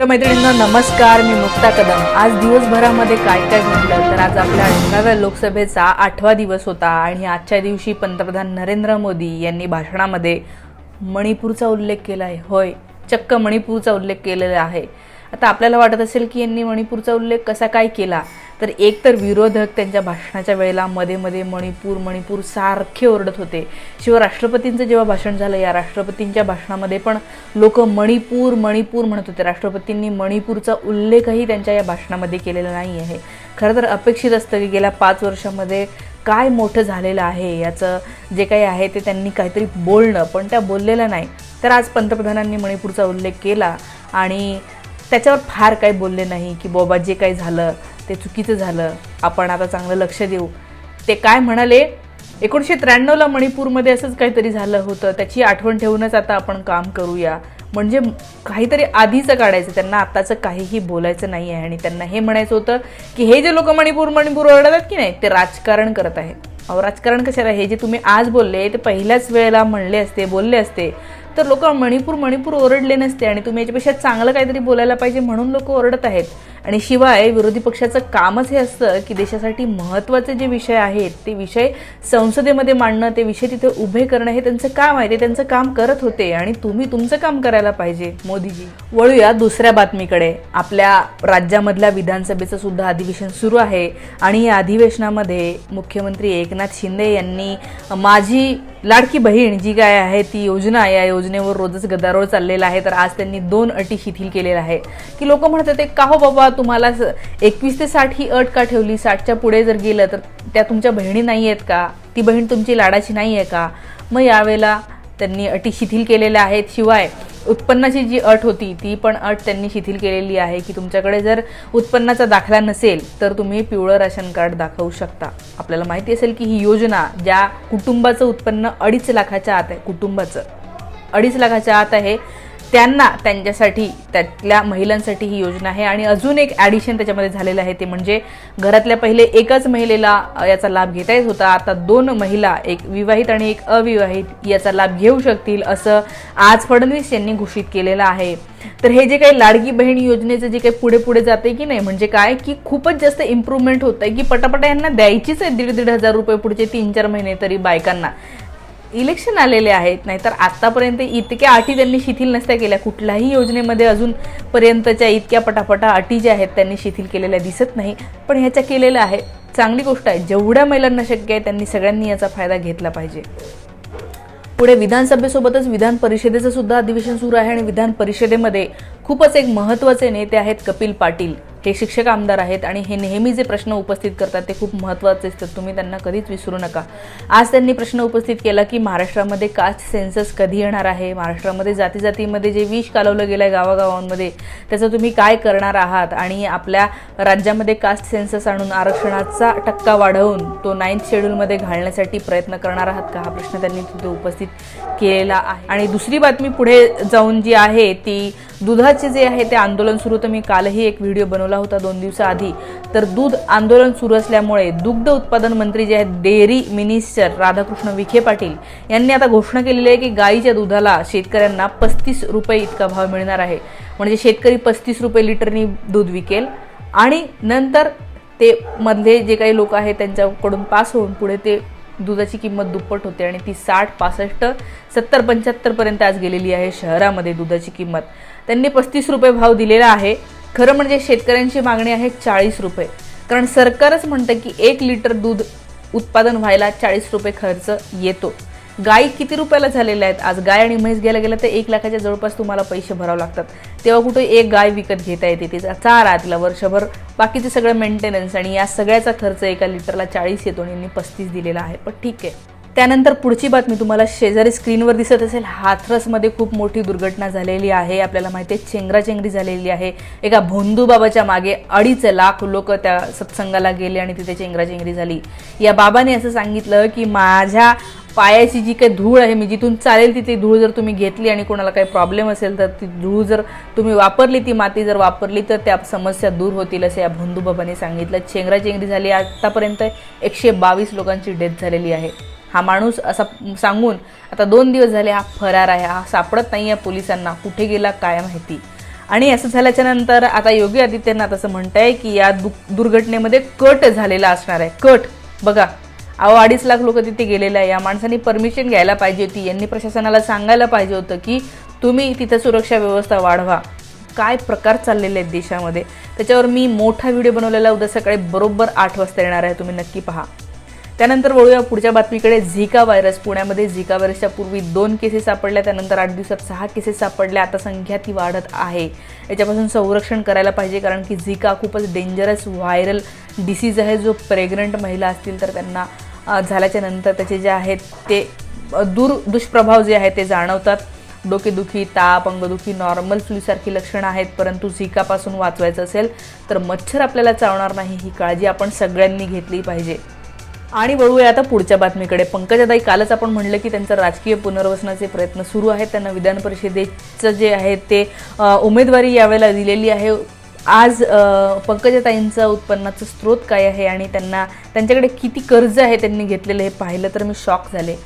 मैत्रिणींना नमस्कार मी मुक्ता कदम. आज दिवसभरामध्ये काय काय घडलं तर आज आपल्या अठराव्या लोकसभेचा आठवा दिवस होता आणि आजच्या दिवशी पंतप्रधान नरेंद्र मोदी यांनी भाषणामध्ये मणिपूरचा उल्लेख केला आहे. होय चक्क मणिपूरचा उल्लेख केलेला आहे. आता आपल्याला वाटत असेल की यांनी मणिपूरचा उल्लेख कसा काय केला? तर एक तर विरोधक त्यांच्या भाषणाच्या वेळेला मध्ये मध्ये मणिपूर मणिपूर सारखे ओरडत होते. शिवाय राष्ट्रपतींचं जेव्हा भाषण झालं या राष्ट्रपतींच्या भाषणामध्ये पण लोक मणिपूर मणिपूर म्हणत होते. राष्ट्रपतींनी मणिपूरचा उल्लेखही त्यांच्या या भाषणामध्ये केलेला नाही आहे. खरं तर अपेक्षित असतं की गेल्या पाच वर्षामध्ये काय मोठं झालेलं आहे याचं जे काही आहे ते त्यांनी काहीतरी बोलणं पण त्या बोललेलं नाही. तर आज पंतप्रधानांनी मणिपूरचा उल्लेख केला आणि त्याच्यावर फार काही बोलले नाही की बाबा जे काही झालं ते चुकीचं झालं. आपण आता चांगलं लक्ष देऊ. ते काय म्हणाले? एकोणीसशे त्र्याण्णवला मणिपूरमध्ये असंच काहीतरी झालं होतं. त्याची आठवण ठेवूनच आता आपण काम करूया. म्हणजे काहीतरी आधीचं काढायचं. त्यांना आत्ताचं काहीही बोलायचं नाही आहे आणि त्यांना हे म्हणायचं होतं की हे जे लोक मणिपूर मणिपूर ओरडतात की नाही ते राजकारण करत आहेत. अहो राजकारण कशाला? हे जे तुम्ही आज बोलले ते पहिल्याच वेळेला म्हणले असते बोलले असते. तर लोक मणिपूर मणिपूर ओरडले नसते. आणि तुम्ही याच्यापेक्षा चांगलं काहीतरी बोलायला पाहिजे म्हणून लोक ओरडत आहेत. आणि शिवाय विरोधी पक्षाचं कामच हे असतं की देशासाठी महत्त्वाचे जे विषय आहेत ते विषय संसदेमध्ये मांडणं ते विषय तिथे उभे करणं हे त्यांचं काम आहे. ते त्यांचं काम करत होते आणि तुम्ही तुमचं काम करायला पाहिजे मोदीजी. वळूया दुसऱ्या बातमीकडे. आपल्या राज्यामधल्या विधानसभेचं सुद्धा अधिवेशन सुरू आहे आणि या अधिवेशनामध्ये मुख्यमंत्री एकनाथ शिंदे यांनी माझी लाडकी बहीण जी काय आहे ती योजना या योजनेवर रोजच गदारोळ चाललेला आहे. तर आज त्यांनी दोन अटी शिथिल केलेल्या आहे की लोक म्हणतात ते का हो बाबा तुम्हाला एकवीस ते साठ ही अट का ठेवली? साठच्या पुढे जर गेलं तर त्या तुमच्या बहिणी नाही आहेत का? ती बहीण तुमची लाडाची नाही आहे का? मग यावेळेला त्यांनी अटी शिथिल केलेल्या आहेत. शिवाय उत्पन्नाची जी अट होती ती पण अट त्यांनी शिथिल केलेली आहे की तुमच्याकडे जर उत्पन्नाचा दाखला नसेल तर तुम्ही पिवळं राशन कार्ड दाखवू शकता. आपल्याला माहिती असेल की ही योजना ज्या कुटुंबाचं उत्पन्न अडीच लाखाच्या आत आहे कुटुंबाचं. अडीच लाखाच्या आत आहे. त्यांना त्यांच्यासाठी त्यातल्या महिलांसाठी ही योजना आहे. आणि अजून एक ॲडिशन त्याच्यामध्ये झालेलं आहे ते म्हणजे घरातल्या पहिले एकच महिलेला याचा लाभ घेता येत होता. आता दोन महिला एक विवाहित आणि एक अविवाहित याचा लाभ घेऊ शकतील असं आज फडणवीस यांनी घोषित केलेलं आहे. तर हे जे काही लाडकी बहीण योजनेचं जे काही पुढे पुढे जाते की नाही म्हणजे काय? की खूपच जास्त इम्प्रूव्हमेंट होत आहे की पटापटा यांना द्यायचीच आहे दीड दीड हजार रुपये पुढचे तीन चार महिने तरी बायकांना. इलेक्शन आलेले आहेत नाहीतर आत्तापर्यंत इतक्या अटी त्यांनी शिथिल नसत्या केल्या. कुठल्याही योजनेमध्ये अजूनपर्यंतच्या इतक्या पटापटा अटी ज्या आहेत त्यांनी शिथिल केलेल्या दिसत नाही. पण ह्याच्या केलेल्या आहे. चांगली गोष्ट आहे. जेवढ्या महिलांना शक्य आहे त्यांनी सगळ्यांनी याचा फायदा घेतला पाहिजे. पुढे विधानसभेसोबतच विधान परिषदेचं सुद्धा अधिवेशन सुरू आहे आणि विधान परिषदेमध्ये खूपच एक महत्त्वाचे नेते आहेत कपिल पाटील. हे शिक्षक आमदार आहेत आणि हे नेहमी जे प्रश्न उपस्थित करतात ते खूप महत्त्वाचे असतात. तुम्ही त्यांना कधीच विसरू नका. आज त्यांनी प्रश्न उपस्थित केला की महाराष्ट्रामध्ये कास्ट सेन्सस कधी येणार आहे? महाराष्ट्रामध्ये जाती जातीमध्ये जे विष कालवलं गेलं आहे गावागावांमध्ये त्याचं तुम्ही काय करणार आहात? आणि आपल्या राज्यामध्ये कास्ट सेन्सस आणून आरक्षणाचा टक्का वाढवून तो नाईन्थ शेड्यूलमध्ये घालण्यासाठी प्रयत्न करणार आहात का? हा प्रश्न त्यांनी तिथे उपस्थित केलेला आहे. आणि दुसरी बातमी पुढे जाऊन जी आहे ती दुधाचे जे आहे ते आंदोलन सुरू. तर मी कालही एक व्हिडिओ बनवला होता दोन दिवसाआधी तर दूध आंदोलन सुरू असल्यामुळे दुग्ध उत्पादन मंत्री जे आहेत डेअरी मिनिस्टर राधाकृष्ण विखे पाटील यांनी आता घोषणा केलेली आहे की गाईच्या दुधाला शेतकऱ्यांना पस्तीस रुपये इतका भाव मिळणार आहे. म्हणजे शेतकरी पस्तीस रुपये लिटरनी दूध विकेल. आणि नंतर ते मधले जे काही लोक आहेत त्यांच्याकडून पास होऊन पुढे ते दुधाची किंमत दुप्पट होते आणि ती साठ पासष्ट सत्तर पंच्याहत्तरपर्यंत आज गेलेली आहे शहरामध्ये दुधाची किंमत. त्यांनी पस्तीस रुपये भाव दिलेला आहे. खरं म्हणजे शेतकऱ्यांची मागणी आहे चाळीस रुपये. कारण सरकारच म्हणतं की एक लिटर दूध उत्पादन व्हायला चाळीस रुपये खर्च येतो. गाई किती रुपयाला झालेल्या आहेत? आज गाय आणि म्हैस घ्यायला गेलं तर एक लाखाच्या जवळपास तुम्हाला पैसे भरावे लागतात. तेव्हा कुठे एक गाय विकत घेता येते तिचा चारा तिला वर्षभर. बाकीचे सगळं मेंटेनन्स आणि या सगळ्याचा खर्च एका लिटरला चाळीस येतो आणि यांनी पस्तीस दिलेला आहे. पण ठीक आहे. त्यानंतर पुढची बातमी तुम्हाला शेजारी स्क्रीनवर दिसत असेल. हाथरसमध्ये खूप मोठी दुर्घटना झालेली आहे. आपल्याला माहिती आहे चेंगराचेंगरी झालेली आहे. एका भोंदू बाबाच्या मागे अडीच लाख लोक त्या सत्संगाला गेले आणि तिथे चेंगराचेंगरी झाली. या बाबाने असं सांगितलं की माझ्या पायाची जी काही धूळ आहे मी जिथून चालेल तिथे धूळ जर तुम्ही घेतली आणि कोणाला काही प्रॉब्लेम असेल तर ती धूळ जर तुम्ही वापरली ती माती जर वापरली तर त्या समस्या दूर होतील असं या भोंदू बाबांनी सांगितलं. चेंगराचेंगरी झाली आतापर्यंत एकशे बावीस लोकांची डेथ झालेली आहे. हा माणूस असा सांगून आता दोन दिवस झाले हा फरार आहे हा सापडत नाही आहे पोलिसांना. कुठे गेला काय माहिती? आणि असं झाल्याच्यानंतर आता योगी आदित्यनाथ असं म्हणताय की या दु दुर्घटनेमध्ये कट झालेला असणार आहे. कट. बघा. अहो अडीच लाख लोक तिथे गेलेले आहे. या माणसांनी परमिशन घ्यायला पाहिजे होती. यांनी प्रशासनाला सांगायला पाहिजे होतं की तुम्ही तिथं सुरक्षा व्यवस्था वाढवा. काय प्रकार चाललेले आहेत देशामध्ये? त्याच्यावर मी मोठा व्हिडिओ बनवलेला उद्या सकाळी बरोबर आठ वाजता येणार आहे. तुम्ही नक्की पहा. त्यानंतर वळूया पुढच्या बातमीकडे. झिका व्हायरस. पुण्यामध्ये झिका व्हायरसच्या पूर्वी दोन केसेस सापडल्या. त्यानंतर आठ दिवसात सहा केसेस सापडल्या. आता संख्या ती वाढत आहे. याच्यापासून संरक्षण करायला पाहिजे कारण की झिका खूपच डेंजरस व्हायरल डिसीज आहे. जो प्रेग्नंट महिला असतील तर त्यांना झाल्याच्यानंतर त्याचे जे आहेत ते दूर दुष्प्रभाव जे आहेत ते जाणवतात. डोकेदुखी ताप अंगदुखी नॉर्मल फ्लूसारखी लक्षणं आहेत परंतु झिकापासून वाचवायचं असेल तर मच्छर आपल्याला चावणार नाही ही काळजी आपण सगळ्यांनी घेतली पाहिजे. आणि वळूया आता पुढच्या बातमीकडे. पंकजाताई कालच आपण म्हणलं की त्यांचं राजकीय पुनर्वसनाचे प्रयत्न सुरू आहेत. त्यांना विधान परिषदेचं जे आहे ते उमेदवारी यावेळेला दिलेली आहे. आज पंकजाताईंचं उत्पन्नाचं स्रोत काय आहे आणि त्यांना त्यांच्याकडे किती कर्ज आहे त्यांनी घेतलेलं हे पाहिलं तर मी शॉक झाले.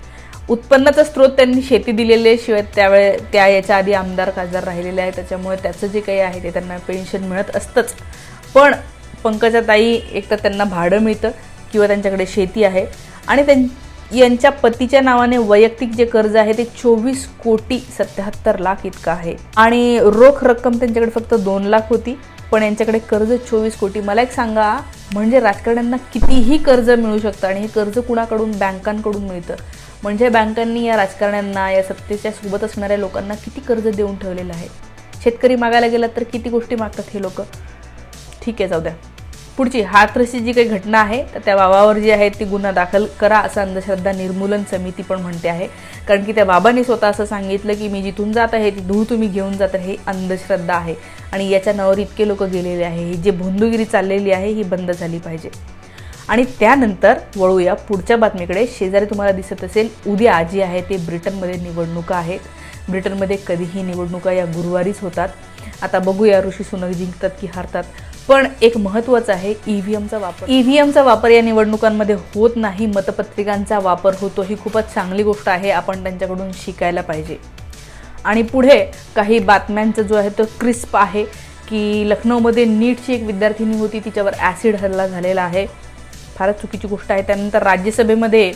उत्पन्नाचा स्रोत त्यांनी शेती दिलेले आहे, शिवाय त्यावेळे त्या याच्या आधी आमदार खासदार राहिलेले आहे त्याच्यामुळे त्याचं जे काही आहे ते त्यांना पेन्शन मिळत असतंच. पण पंकजाताई एक तर त्यांना भाडं मिळतं किंवा त्यांच्याकडे शेती आहे. आणि त्यां यांच्या पतीच्या नावाने वैयक्तिक जे कर्ज आहे ते चोवीस कोटी सत्याहत्तर लाख इतकं आहे. आणि रोख रक्कम त्यांच्याकडे फक्त दोन लाख होती. पण यांच्याकडे कर्ज चोवीस कोटी. मला एक सांगा म्हणजे राजकारण्यांना कितीही कर्ज मिळू शकतं आणि हे कर्ज कुणाकडून? बँकांकडून मिळतं. म्हणजे बँकांनी या राजकारण्यांना या सत्तेच्या सोबत असणाऱ्या लोकांना किती कर्ज देऊन ठेवलेलं आहे? शेतकरी मागायला गेला तर किती गोष्टी मागतात हे लोक? ठीक आहे जाऊ द्या. पुढची हाथरसी जी काही घटना आहे तर त्या बाबावर जी आहे ती गुन्हा दाखल करा असं अंधश्रद्धा निर्मूलन समिती पण म्हणते आहे. कारण की त्या बाबांनी स्वतः असं सांगितलं की मी जिथून जात आहे ती धूळ तुम्ही घेऊन जात हे अंधश्रद्धा आहे. आणि याच्या नावावर इतके लोक गेलेले आहे ही जी भोंदुगिरी चाललेली आहे ही बंद झाली पाहिजे. आणि त्यानंतर वळूया पुढच्या बातमीकडे. शेजारी तुम्हाला दिसत असेल उद्या जी आहे ते ब्रिटनमध्ये निवडणुका आहेत. ब्रिटनमध्ये कधीही निवडणुका या गुरुवारीच होतात. आता बघूया ऋषी सुनक जिंकतात की हारतात. पण एक महत्त्वाचं आहे ई व्ही एमचा वापर. ई व्ही एमचा वापर या निवडणुकांमध्ये होत नाही मतपत्रिकांचा वापर होतो ही खूपच चांगली गोष्ट आहे आपण त्यांच्याकडून शिकायला पाहिजे. आणि पुढे काही बातम्यांचा जो आहे तो क्रिस्प आहे की लखनौमध्ये नीटची एक विद्यार्थिनी होती तिच्यावर ॲसिड हल्ला झालेला आहे. फारच चुकीची गोष्ट आहे. त्यानंतर राज्यसभेमध्ये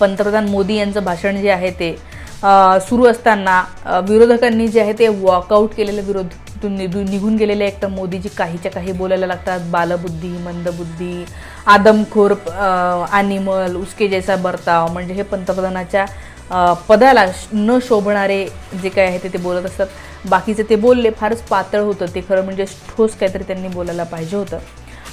पंतप्रधान मोदी यांचं भाषण जे आहे ते सुरू असताना विरोधकांनी जे आहे ते वॉकआउट केलेले विरोध निघून गेलेले एक तर मोदीजी काहीच्या काही बोलायला लागतात. बालबुद्धी मंदबुद्धी आदमखोर ॲनिमल उसके जैसा बर्ताव म्हणजे हे पंतप्रधानाच्या पदाला न शोभणारे जे काय आहे ते ते बोलत असतात. बाकीचे ते बोलले फारच पातळ होतं. ते खरं म्हणजे ठोस काहीतरी त्यांनी बोलायला पाहिजे होतं.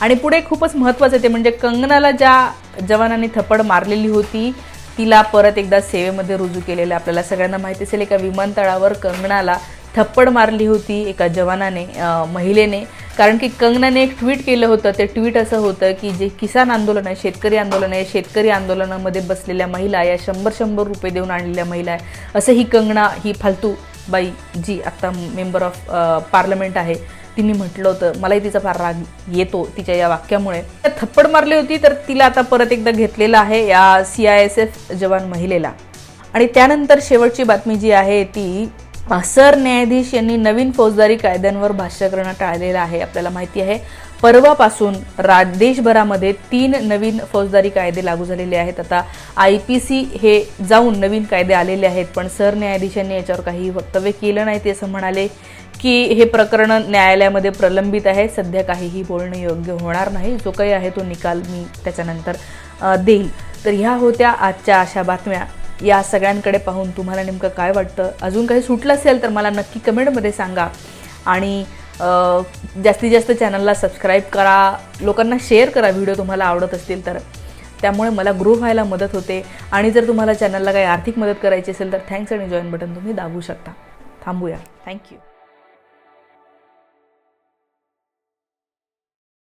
आणि पुढे खूपच महत्त्वाचं ते म्हणजे कंगनाला ज्या जवानांनी थप्पड मारलेली होती तिला परत एकदा सेवेमध्ये रुजू केलेलं आपल्याला सगळ्यांना माहिती असेल एका विमानतळावर कंगनाला थप्पड मारली होती एका जवानाने महिलेने. कारण की कंगनाने एक ट्विट केलं होतं ते ट्विट असं होतं की जे किसान आंदोलन आहे शेतकरी आंदोलन आहे शेतकरी आंदोलनामध्ये बसलेल्या महिला या शंभर शंभर रुपये देऊन आणलेल्या महिला आहे. असं ही कंगना ही फालतू बाई जी आत्ता मेंबर ऑफ पार्लमेंट आहे तिने म्हटलं होतं मलाही तिचा फार राग येतो तिच्या या वाक्यामुळे. थप्पड मारली होती तर तिला आता परत एकदा घेतलेलं आहे या सी आय एस एफ जवान महिलेला. आणि त्यानंतर शेवटची बातमी जी आहे ती सरन्यायाधीश यांनी नवीन फौजदारी कायद्यांवर भाष्य करणं टाळलेलं आहे आपल्याला माहिती आहे. परवापासून रा देशभरामध्ये तीन नवीन फौजदारी कायदे लागू झालेले आहेत. आता आय पी सी हे जाऊन नवीन कायदे आलेले आहेत पण सरन्यायाधीशांनी याच्यावर काही वक्तव्य केलं नाही ते असं म्हणाले. की हे प्रकरण न्यायालयामध्ये प्रलंबित आहे. सध्या काहीही बोलणं योग्य होणार नाही. जो काही आहे तो निकाल मी त्याच्यानंतर देईल. तर ह्या होत्या आजच्या अशा बातम्या. या सगळ्यांकडे पाहून तुम्हाला नेमकं काय वाटतं? अजून काही सुटलं असेल तर मला नक्की कमेंटमध्ये सांगा. आणि जास्तीत जास्त चॅनलला सबस्क्राईब करा. लोकांना शेअर करा व्हिडिओ तुम्हाला आवडत असतील तर. त्यामुळे मला ग्रो व्हायला मदत होते. आणि जर तुम्हाला चॅनलला काही आर्थिक मदत करायची असेल तर थँक्स आणि जॉईन बटन तुम्ही दाबू शकता. थांबूया. थँक्यू.